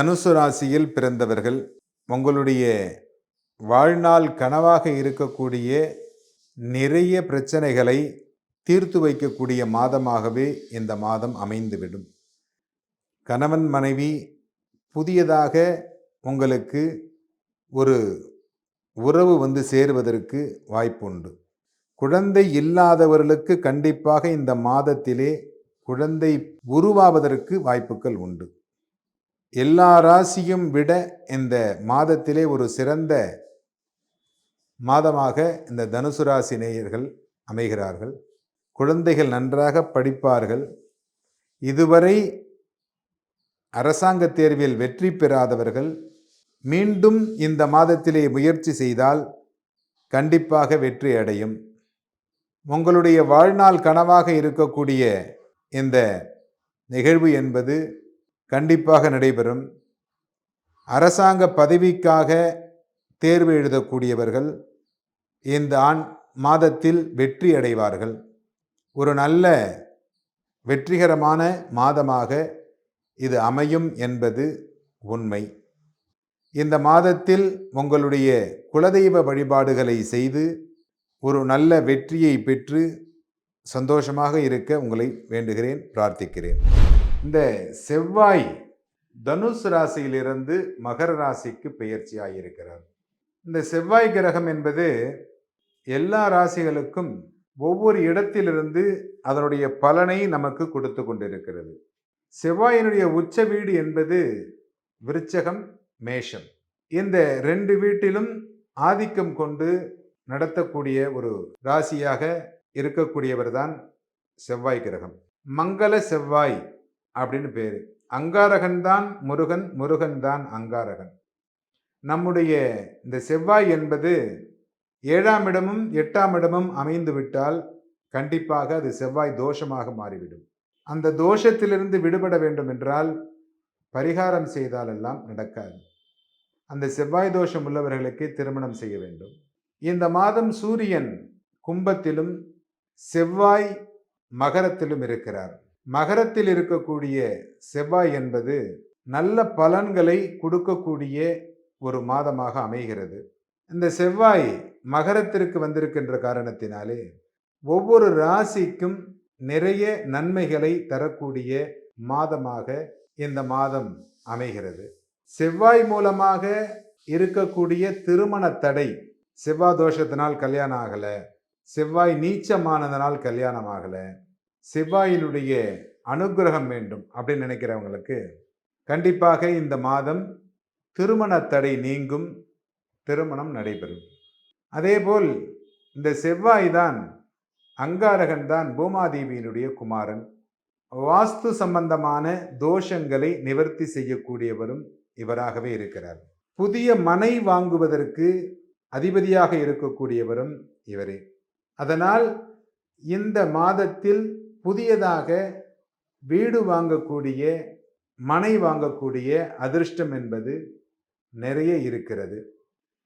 தனுசு ராசியில் பிறந்தவர்கள் உங்களுடைய வாழ்நாள் கனவாக இருக்கக்கூடிய நிறைய பிரச்சனைகளை தீர்த்து வைக்கக்கூடிய மாதமாகவே இந்த மாதம் அமைந்துவிடும். கணவன் மனைவி புதியதாக உங்களுக்கு ஒரு உறவு வந்து சேருவதற்கு வாய்ப்புண்டு குழந்தை இல்லாதவர்களுக்கு கண்டிப்பாக இந்த மாதத்திலே குழந்தை உருவாவதற்கு வாய்ப்புகள் உண்டு. எல்லா ராசியும் விட இந்த மாதத்திலே ஒரு சிறந்த மாதமாக இந்த தனுசு ராசி நேயர்கள் அமைகிறார்கள். குழந்தைகள் நன்றாக படிப்பார்கள். இதுவரை அரசாங்க தேர்வில் வெற்றி பெறாதவர்கள் மீண்டும் இந்த மாதத்திலே முயற்சி செய்தால் கண்டிப்பாக வெற்றி அடையும். உங்களுடைய வாழ்நாள் கனவாக இருக்கக்கூடிய இந்த நிகழ்வு என்பது கண்டிப்பாக நடைபெறும். அரசாங்க பதவிக்காக தேர்வு எழுதக்கூடியவர்கள் இந்த ஆண் மாதத்தில் வெற்றி அடைவார்கள். ஒரு நல்ல வெற்றிகரமான மாதமாக இது அமையும் என்பது உண்மை. இந்த மாதத்தில் உங்களுடைய குலதெய்வ வழிபாடுகளை செய்து ஒரு நல்ல வெற்றியை பெற்று சந்தோஷமாக இருக்க உங்களை வேண்டுகிறேன் பிரார்த்திக்கிறேன். இந்த செவ்வாய் தனுசு ராசியிலிருந்து மகர ராசிக்கு பெயர்ச்சியாக இருக்கிறார் இந்த செவ்வாய் கிரகம் என்பது எல்லா ராசிகளுக்கும் ஒவ்வொரு இடத்திலிருந்து அதனுடைய பலனை நமக்கு கொடுத்து கொண்டிருக்கிறது. செவ்வாயினுடைய உச்ச வீடு என்பது விருச்சகம் மேஷம். இந்த ரெண்டு வீட்டிலும் ஆதிக்கம் கொண்டு நடத்தக்கூடிய ஒரு ராசியாக இருக்கக்கூடியவர் தான் செவ்வாய் கிரகம். மங்கள செவ்வாய் அப்படின்னு பேர். அங்காரகன் தான் முருகன் முருகன் தான் அங்காரகன். நம்முடைய இந்த செவ்வாய் என்பது ஏழாம் இடமும் எட்டாம் இடமும் அமைந்து விட்டால் கண்டிப்பாக அது செவ்வாய் தோஷமாக மாறிவிடும். அந்த தோஷத்திலிருந்து விடுபட வேண்டும் என்றால் பரிகாரம் செய்தாலெல்லாம் நடக்காது. அந்த செவ்வாய் தோஷம் உள்ளவர்களுக்கு திருமணம் செய்ய வேண்டும். இந்த மாதம் சூரியன் கும்பத்திலும் செவ்வாய் மகரத்திலும் இருக்கிறார். மகரத்தில் இருக்கக்கூடிய செவ்வாய் என்பது நல்ல பலன்களை கொடுக்கக்கூடிய ஒரு மாதமாக அமைகிறது. இந்த செவ்வாய் மகரத்திற்கு வந்திருக்கின்ற காரணத்தினாலே ஒவ்வொரு ராசிக்கும் நிறைய நன்மைகளை தரக்கூடிய மாதமாக இந்த மாதம் அமைகிறது. செவ்வாய் மூலமாக இருக்கக்கூடிய திருமண தடை செவ்வாய் தோஷத்தினால் கல்யாணம் ஆகலை செவ்வாய் நீச்சமானதனால் கல்யாணம் ஆகலை செவ்வாயினுடைய அனுகிரகம் வேண்டும் அப்படின்னு நினைக்கிறவங்களுக்கு கண்டிப்பாக இந்த மாதம் திருமண தடை நீங்கும் திருமணம் நடைபெறும். அதேபோல் இந்த செவ்வாய் தான் அங்காரகன் தான் பூமாதேவியினுடைய குமாரன். வாஸ்து சம்பந்தமான தோஷங்களை நிவர்த்தி செய்யக்கூடியவரும் இவராகவே இருக்கிறார். புதிய மனை வாங்குவதற்கு அதிபதியாக இருக்கக்கூடியவரும் இவரே. அதனால் இந்த மாதத்தில் புதியதாக வீடு வாங்கக்கூடிய மனை வாங்கக்கூடிய அதிர்ஷ்டம் என்பது நிறைய இருக்கிறது.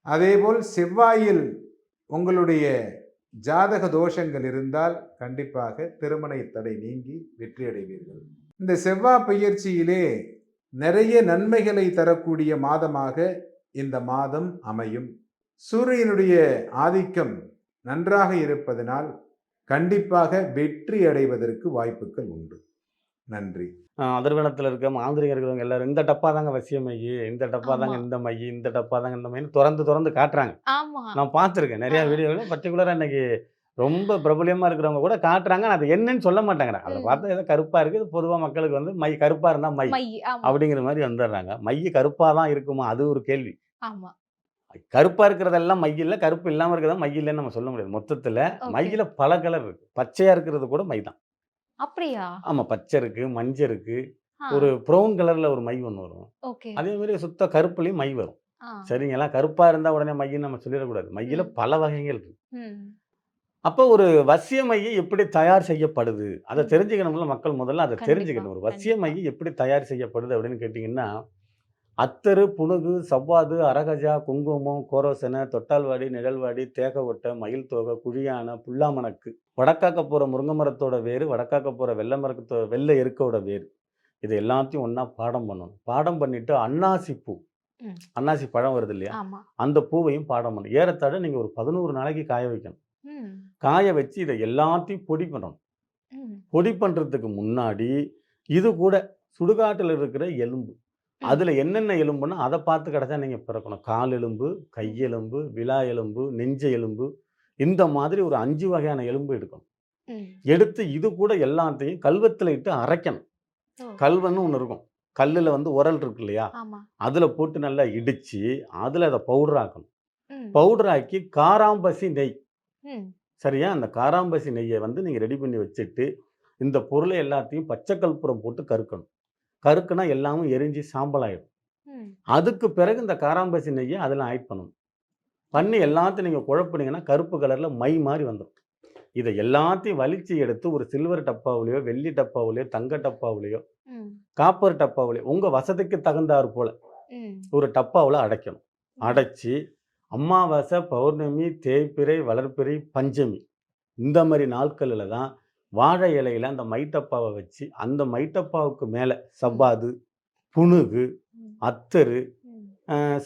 அதேபோல் செவ்வாயில் உங்களுடைய ஜாதக தோஷங்கள் இருந்தால் கண்டிப்பாக திருமண தடை நீங்கி வெற்றியடைவீர்கள். இந்த செவ்வாய் பயிற்சியிலே நிறைய நன்மைகளை தரக்கூடிய மாதமாக இந்த மாதம் அமையும். சூரியனுடைய ஆதிக்கம் நன்றாக இருப்பதனால் கண்டிப்பாக வெற்றி அடைவதற்கு வாய்ப்புகள் உண்டு. நன்றி. அதிர்வனத்தில் இருக்க மாந்திரிகம் இருக்கிறவங்க எல்லாரும் இந்த டப்பா தாங்க வசிய மையி இந்த டப்பா தாங்க. இந்த மையி இந்த டப்பா தாங்க இந்த மையின்னு திறந்து திறந்து காட்டுறாங்க. ஆமா. நான் பார்த்துருக்கேன் நிறைய. வீடியோவில் பர்டிகுலராக இன்னைக்கு ரொம்ப பிரபலியமாக இருக்கிறவங்க கூட காட்டுறாங்க. ஆனா அது என்னன்னு சொல்ல மாட்டேங்கிறாங்க அதை. பார்த்தா ஏதோ கருப்பாக இருக்குது பொதுவாக மக்களுக்கு வந்து மை கருப்பாக இருந்தால் மை அப்படிங்கிற மாதிரி வந்துடுறாங்க. மை கருப்பாக தான் இருக்குமா? அது ஒரு கேள்வி. ஆமா. கருப்பாக இருக்கிறதெல்லாம் மை இல்லை கருப்பு இல்லாமல் இருக்கிறதா மை இல்லைன்னு நம்ம சொல்ல முடியாது. மொத்தத்தில். மையில் பல கலர் இருக்கு. பச்சையாக இருக்கிறது கூட மை தான். அப்படியா? ஆமாம் பச்சை இருக்கு மஞ்சள் இருக்கு. ஒரு ப்ரௌன் கலரில் ஒரு மை ஒன்று வரும். அதே மாதிரி சுத்த கருப்புலேயும் மை வரும். சரிங்களா? கருப்பாக இருந்தால் உடனே மையின்னு நம்ம சொல்லிடக்கூடாது. மையில். பல வகைகள் இருக்கு. அப்போ ஒரு வசிய மையை எப்படி தயார் செய்யப்படுது? அதை. தெரிஞ்சுக்கணும்ல மக்கள் முதல்ல. அதை தெரிஞ்சுக்கணும். ஒரு வசிய கண்டிப்பா. மையை எப்படி தயார் செய்யப்படுது அப்படின்னு கேட்டிங்கன்னா அத்தரு புனுகு சவ்வாது அரகஜா குங்குமம் கோரோசனை தொட்டால்வாடி நிழல்வாடி தேகவொட்டை மயில் தோகை குழியான புல்லாமணக்கு. வடக்காக்க போகிற முருங்கை மரத்தோட வேறு வடக்காக்க போகிற வெள்ளை மரத்தோட வெள்ளை எருக்கோட வேர் இது எல்லாத்தையும் ஒன்றா பாடம் பண்ணணும். பாடம் பண்ணிட்டு அன்னாசி பூ. அன்னாசி பழம் வருது இல்லையா? அந்த பூவையும் பாடம் பண்ணணும். ஏறத்தாழ நீங்கள் ஒரு பதினோரு நாளைக்கு காய வைக்கணும். காய வச்சு இதை எல்லாத்தையும் பொடி பண்ணணும். பொடி பண்ணுறதுக்கு முன்னாடி இது கூட சுடுகாட்டில் இருக்கிற எலும்பு. அதில் என்னென்ன எலும்புன்னா அதை பார்த்து கிடச்சா நீங்கள் பிறக்கணும். கால் எலும்பு கையெலும்பு விலா எலும்பு நெஞ்ச எலும்பு இந்த மாதிரி ஒரு அஞ்சு வகையான எலும்பு எடுக்கணும். எடுத்து இது கூட எல்லாத்தையும் கல்வத்தில் இட்டு அரைக்கணும். கல்வன்னு ஒன்று இருக்கும். கல்லில் வந்து உரல் இருக்கு இல்லையா? அதில் போட்டு நல்லா இடித்து அதில் அதை பவுடர் ஆக்கணும். பவுடர் ஆக்கி காராம்பசி நெய். சரியா? அந்த காராம்பசி நெய்யை வந்து நீங்கள் ரெடி பண்ணி வச்சுட்டு இந்த பொருளை எல்லாத்தையும் பச்சை கற்பூரம் போட்டு கருக்கணும். கருக்குனா எல்லாமும் எரிஞ்சு சாம்பலாயிடும். அதுக்கு பிறகு இந்த காராம்பசி நெய்யை அதில் ஆட் பண்ணணும் பண்ணி எல்லாத்தையும் நீங்கள் குழப்பினீங்கன்னா கருப்பு கலரில் மை மாதிரி வந்துடும் இதை எல்லாத்தையும் வலிச்சு எடுத்து ஒரு சில்வர் டப்பாவிலையோ வெள்ளி டப்பாவிலையோ தங்க டப்பாவிலையோ காப்பர் டப்பாவிலையோ உங்கள் வசதிக்கு தகுந்தாற் போல் ஒரு டப்பாவில் அடைக்கணும். அடைச்சி அமாவாசை பௌர்ணமி தேய்பிறை வளர்பிறை பஞ்சமி இந்த மாதிரி நாட்களில் தான் வாழை இலையில அந்த மைட்டப்பாவை வச்சு அந்த மைட்டப்பாவுக்கு மேலே சவ்வாது புணுகு. அத்தரு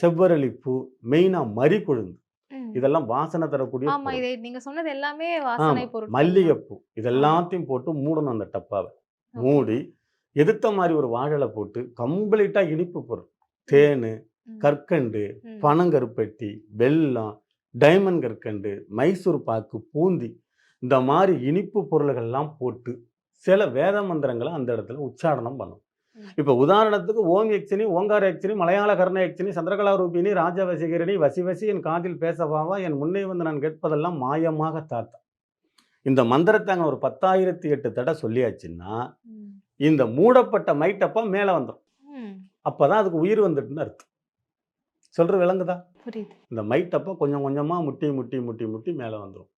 செவ்வரளிப்பூ மெயினாக மறிக்குழுந்து ம். இதெல்லாம் வாசனை தரக்கூடிய நீங்க சொன்னது எல்லாமே மல்லிகைப்பூ இதெல்லாத்தையும் போட்டு மூடணும் அந்த டப்பாவை. மூடி எதிர்த்த மாதிரி ஒரு வாழலை போட்டு கம்ப்ளீட்டாக இனிப்பு பொருள் தேன். கற்கண்டு. பனங்கருப்பட்டி வெல்லம் டைமண்ட் கற்கண்டு மைசூர் பாக்கு பூந்தி இந்த மாதிரி இனிப்பு பொருள்கள்லாம் போட்டு சில வேத மந்திரங்களை அந்த இடத்துல உச்சாரணம் பண்ணும். இப்போ உதாரணத்துக்கு ஓம் யக்ஷினி ஓங்கார யக்ஷினி மலையாள கர்ண யக்ஷினி சந்திரகலா ரூபினி ராஜவசிகரணி வசி வசி என் காதில் பேசவாவா என் முன்னே வந்து நான் கேட்பதெல்லாம் மாயமாக தாத்தா இந்த மந்திரத்தை அங்கே ஒரு பத்தாயிரத்தி எட்டு தடவை சொல்லியாச்சுன்னா. இந்த மூடப்பட்ட மைட்டப்பா மேலே வந்துடும். அப்பதான் அதுக்கு உயிர் வந்துட்டுன்னு அர்த்தம் சொல்ற விளங்குதா புரியுது இந்த மைட்டப்போ கொஞ்சம் கொஞ்சமாக முட்டி முட்டி முட்டி முட்டி மேலே வந்துடும்.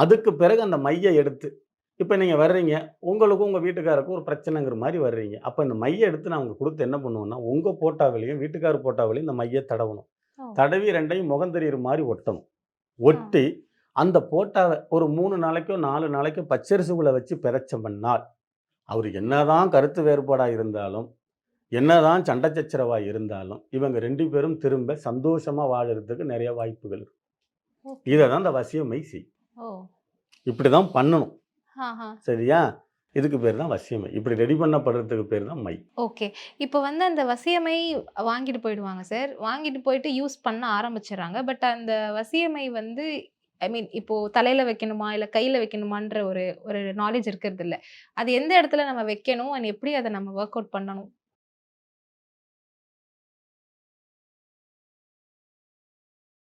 அதுக்கு பிறகு அந்த மையை எடுத்து இப்போ நீங்கள் வர்றீங்க உங்களுக்கும் உங்கள் வீட்டுக்காருக்கும் ஒரு பிரச்சனைங்கிற மாதிரி வர்றீங்க. அப்போ இந்த மையை எடுத்து நான் உங்களுக்கு கொடுத்து என்ன பண்ணுவேன்னா உங்கள் போட்டாவிலையும் வீட்டுக்கார் போட்டாவிலையும் இந்த மையை தடவணும். தடவி ரெண்டையும் முகம் தெரியுற மாதிரி ஒட்டணும். ஒட்டி அந்த போட்டாவை ஒரு மூணு நாளைக்கோ நாலு நாளைக்கோ பச்சரிசுகளை வச்சு பிறச்சம் பண்ணால் அவர் என்னதான் கருத்து வேறுபாடாக இருந்தாலும் என்னதான் சண்டை சச்சரவாக இருந்தாலும் இவங்க ரெண்டு பேரும் திரும்ப சந்தோஷமாக வாழறதுக்கு நிறைய வாய்ப்புகள் இருக்கு. Okay. இதை தான் இந்த வசியமை செய் இப்படி தான் பண்ணணும். சரியா? இதுக்கு பேர் தான் வசியமை. இப்படி ரெடி பண்ணப்படுறதுக்கு பேர் தான் மை. ஓகே. இப்போ வந்து அந்த வசியமை வாங்கிட்டு போயிடுவாங்க சார். வாங்கிட்டு போயிட்டு யூஸ் பண்ண ஆரம்பிச்சிடுறாங்க. பட் அந்த வசியமை வந்து ஐ மீன் இப்போ தலையில வைக்கணுமா? இல்ல கையில வைக்கணுமான்ற ஒரு ஒரு நாலேஜ் இருக்கிறது இல்ல அது எந்த இடத்துல நம்ம வைக்கணும்? அண்ட் எப்படி அதை நம்ம ஒர்க் அவுட் பண்ணணும்?